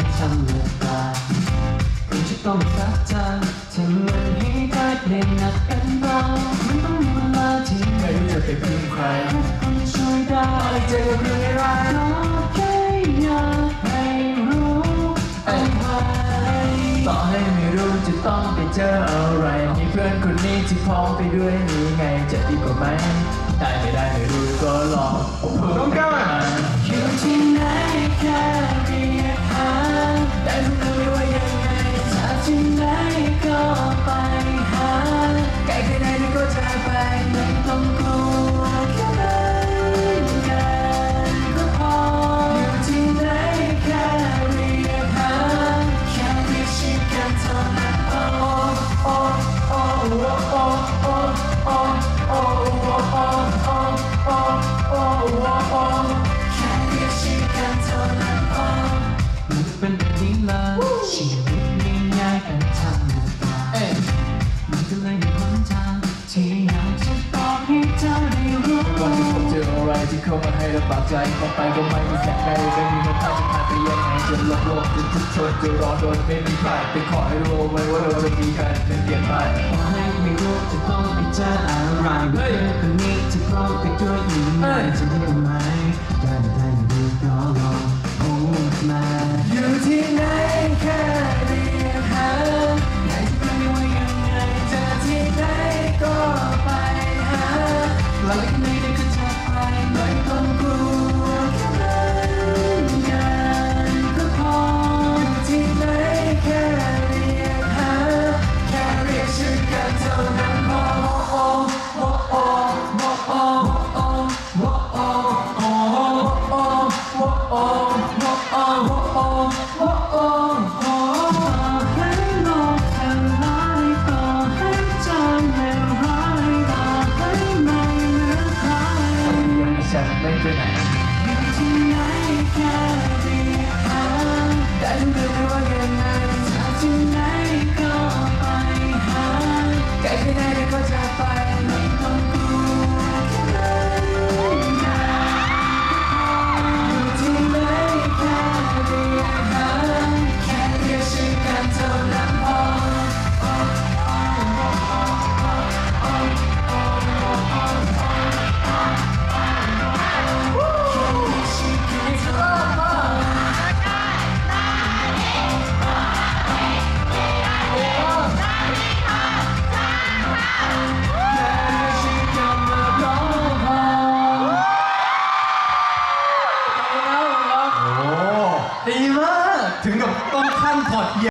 ไม่ธราคุณจะต้องรักเธงทำมันให้ได้เพลนหนักกันเบามันต้องมีเวลาที่ไม่รู้จะเปพึ่งใครใคุณช่วยได้เจอเรื่องร้ายก็แค่อยากให้รู้เอาไว้ต่อให้ไม่รู้จะต้องไปเจออะไรมีเพื่อนคนนี้ที่พร้อมไปด้วยมีไงจะดีกว่าไหมได้ไม่ได้ไม่รู้ก็ลองต้องการ back. ออะไรที่เข้ามาให้ลำบากใจมองไปก็ไม่มีแสงใดไม่มีมันทางจะผ่านไปยังไงจะลบโลกจะทุกข์ทนจะรอโดนไม่มีใครแต่ขอให้รู้ไว้ว่าเราจะมีกันเป็นเพียงไปขอให้ไม่รู้จะต้องไปเจออะไรเฮ้ยเพื่อนคนนี้จะพร้อมไปด้วยอยู่ไหมเฮ้ยจะได้ไหม 对啥 Yeah.